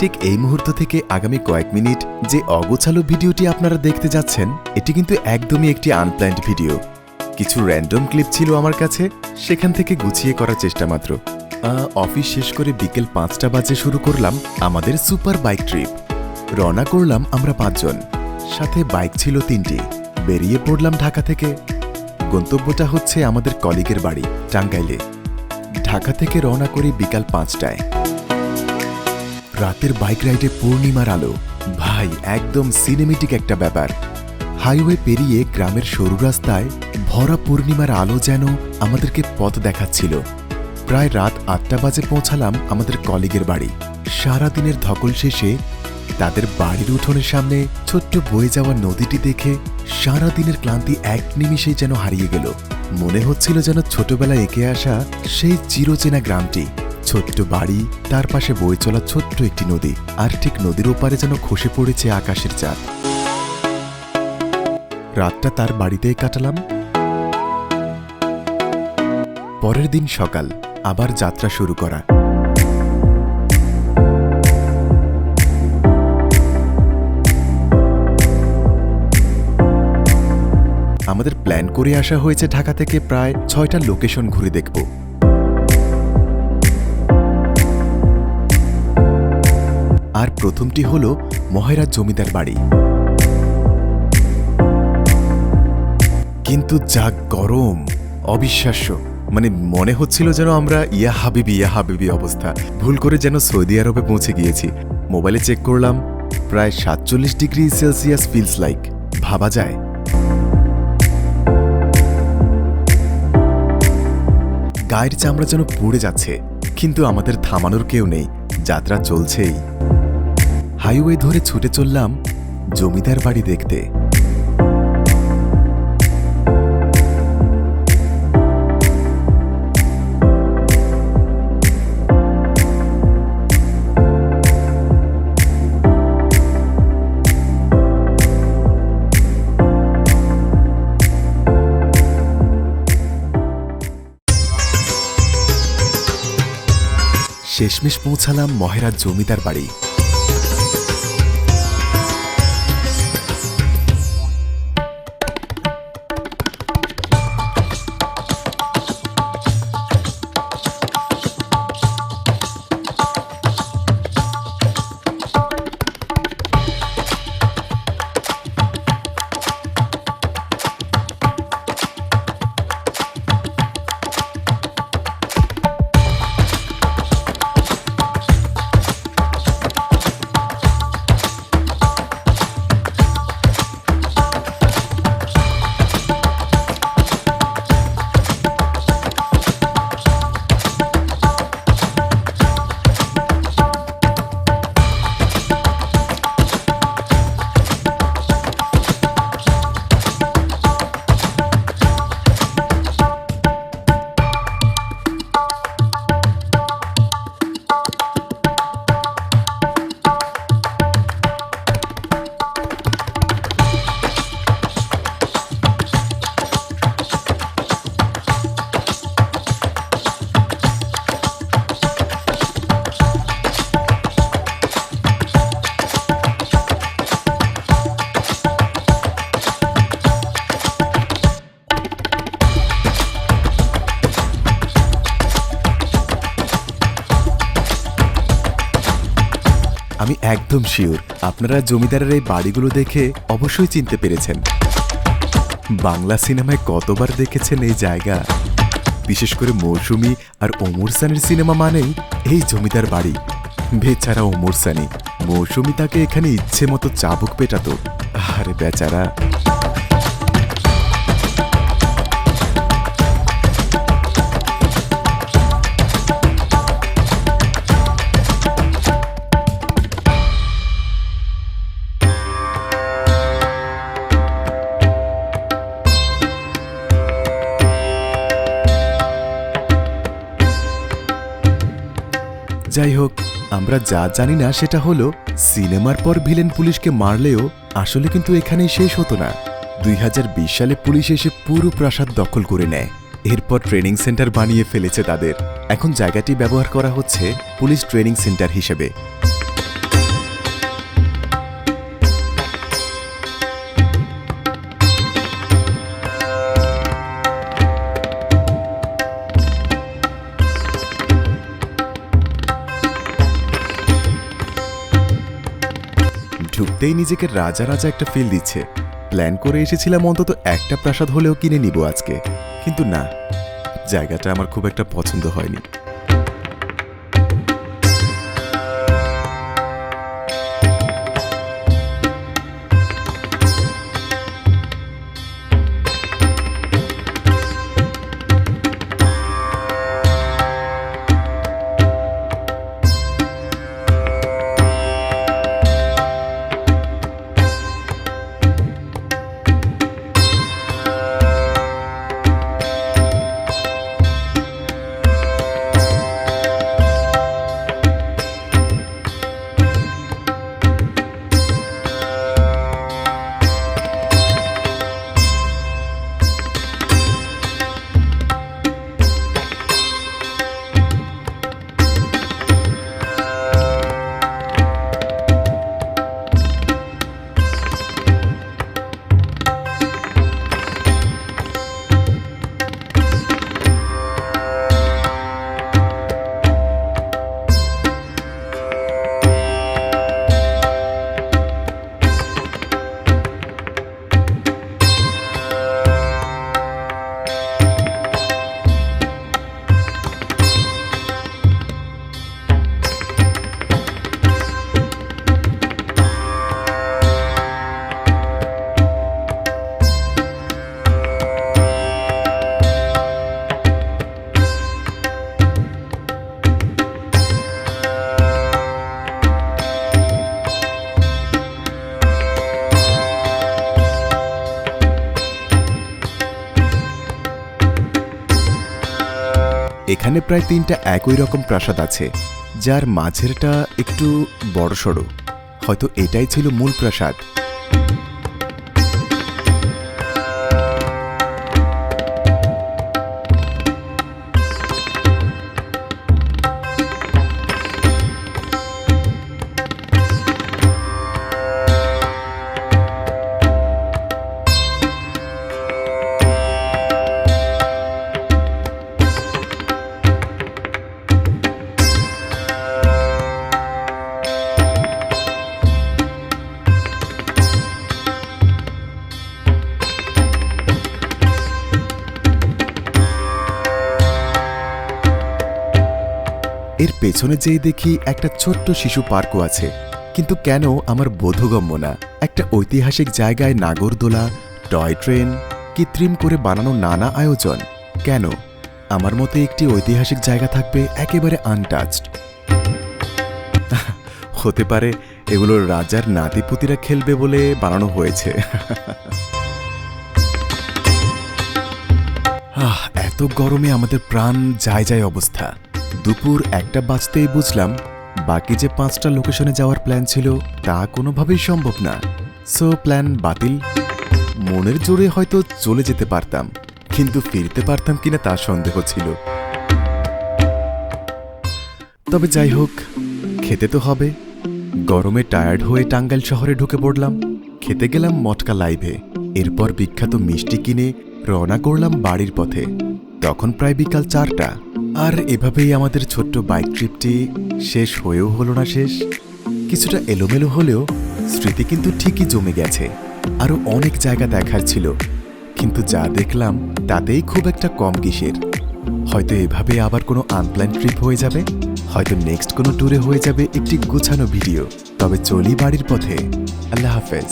ঠিক এই মুহূর্ত থেকে আগামী কয়েক মিনিট যে অগোছালো ভিডিওটি আপনারা দেখতে যাচ্ছেন, এটি কিন্তু একদমই একটি আনপ্ল্যান্ড ভিডিও কিছু র্যান্ডম ক্লিপ ছিল আমার কাছে, সেখান থেকে গুছিয়ে করার চেষ্টা মাত্র। অফিস শেষ করে বিকেল পাঁচটা বাজে শুরু করলাম আমাদের সুপার বাইক ট্রিপ রওনা করলাম আমরা পাঁচজন, সাথে বাইক ছিল তিনটি। বেরিয়ে পড়লাম ঢাকা থেকে। গন্তব্যটা হচ্ছে আমাদের কলিগের বাড়ি, টাঙ্গাইলে। ঢাকা থেকে রওনা করি বিকাল পাঁচটায়। রাতের বাইক রাইডে পূর্ণিমার আলো। ভাই, একদম সিনেমেটিক একটা ব্যাপার। হাইওয়ে পেরিয়ে গ্রামের সরু রাস্তায় ভরা পূর্ণিমার আলো যেন আমাদেরকে পথ দেখাচ্ছিল। প্রায় রাত আটটা বাজে পৌঁছালাম আমাদের কলিগের বাড়ি। সারা দিনের ধকল শেষে তাদের বাড়ির উঠোনের সামনে ছোট্ট বয়ে যাওয়া নদীটি দেখে সারা দিনের ক্লান্তি এক নিমিষেই যেন হারিয়ে গেল। মনে হচ্ছিল যেন ছোটবেলায় এঁকে আসা সেই চিরচেনা গ্রামটি। ছোট্ট বাড়ি, তার পাশে বয়ে চলা ছোট্ট একটি নদী, আর ঠিক নদীর ওপারে যেন খসে পড়েছে আকাশের চাঁদ। রাতটা তার বাড়িতেই কাটালাম। পরের দিন সকাল, আবার যাত্রা শুরু করা। আমাদের প্ল্যান করে আসা হয়েছে ঢাকা থেকে প্রায় ছয়টা লোকেশন ঘুরে দেখব। আর প্রথমটি হল মহেরা জমিদার বাড়ি। কিন্তু যা গরম, অবিশ্বাস্য মানে মনে হচ্ছিল যেন আমরা ইয়া হাবিবি ইয়া হাবিবি অবস্থা। ভুল করে যেন সৌদি আরবে পৌঁছে গিয়েছি। মোবাইলে চেক করলাম, প্রায় সাতচল্লিশ ডিগ্রি সেলসিয়াস ফিলস লাইক ভাবা যায়। গায়ের চামড়া যেন পুড়ে যাচ্ছে, কিন্তু আমাদের থামানোর কেউ নেই। যাত্রা চলছেই। হাইওয়ে ধরে ছুটে চললাম জমিদার বাড়ি দেখতে। শেষমেশ পৌঁছালাম মহেরার জমিদার বাড়ি। আমি একদম শিওর আপনারা জমিদারের এই বাড়িগুলো দেখে অবশ্যই চিনতে পেরেছেন। বাংলা সিনেমায় কতবার দেখেছেন এই জায়গা? বিশেষ করে মৌসুমি আর ওমর সানির সিনেমা মানেই এই জমিদার বাড়ি। বেচারা ওমর সানি, মৌসুমি তাকে এখানে ইচ্ছে মতো চাবুক পেটাতো। আরে বেচারা। যাই হোক, আমরা যা জানি না সেটা হলো, সিনেমার পর ভিলেন পুলিশকে মারলেও আসলে কিন্তু এখানেই শেষ হতো না। দুই হাজার বিশ সালে পুলিশ এসে পুরো প্রাসাদ দখল করে নেয়। এরপর ট্রেনিং সেন্টার বানিয়ে ফেলেছে তাদের। এখন জায়গাটি ব্যবহার করা হচ্ছে পুলিশ ট্রেনিং সেন্টার হিসেবে। ঢুকতেই নিজেকে রাজা রাজা একটা ফিল দিচ্ছে। প্ল্যান করে এসেছিলাম অন্তত একটা প্রাসাদ হলেও কিনে নিব আজকে। কিন্তু না, জায়গাটা আমার খুব একটা পছন্দ হয়নি। এখানে প্রায় তিনটা একই রকম প্রাসাদ আছে, যার মাঝেরটা একটু বড়সড়। হয়তো এটাই ছিল মূল প্রাসাদ। এর পেছনে যেই দেখি একটা ছোট্ট শিশু পার্কও আছে। কিন্তু কেন আমার বোধগম্য না? একটা ঐতিহাসিক জায়গায় নাগরদোলা, টয় ট্রেন, কৃত্রিম করে বানানো নানা আয়োজন। কেন? আমার মতে একটি ঐতিহাসিক জায়গা থাকবে একেবারে আনটাচড হতে পারে এগুলো রাজার নাতিপুতিরা খেলবে বলে বানানো হয়েছে। এত গরমে আমাদের প্রাণ যায় যায় অবস্থা। দুপুর একটা বাজতেই বুঝলাম বাকি যে পাঁচটা লোকেশনে যাওয়ার প্ল্যান ছিল তা কোনোভাবেই সম্ভব না। সো প্ল্যান বাতিল। মনের জোরে হয়তো চলে যেতে পারতাম, কিন্তু ফিরতে পারতাম কিনা তার সন্দেহ ছিল। তবে যাই হোক, খেতে তো হবে। গরমে টায়ার্ড হয়ে টাঙ্গাইল শহরে ঢুকে পড়লাম। খেতে গেলাম মটকা লাইভে। এরপর বিখ্যাত মিষ্টি কিনে রওনা করলাম বাড়ির পথে। তখন প্রায় বিকাল চারটা, আর এভাবেই আমাদের ছোট্ট বাইক ট্রিপটি শেষ হয়েও হলো না শেষ, কিছুটা এলোমেলো হলেও স্মৃতি কিন্তু ঠিকই জমে গেছে আরও অনেক জায়গা দেখার ছিল, কিন্তু যা দেখলাম তাতেই খুব একটা কম কিসের। হয়তো এভাবে আবার কোনো আনপ্ল্যান ট্রিপ হয়ে যাবে, হয়তো নেক্সট কোনো ট্যুরে হয়ে যাবে একটি গোছানো ভিডিও তবে চলি বাড়ির পথে। আল্লাহ হাফেজ।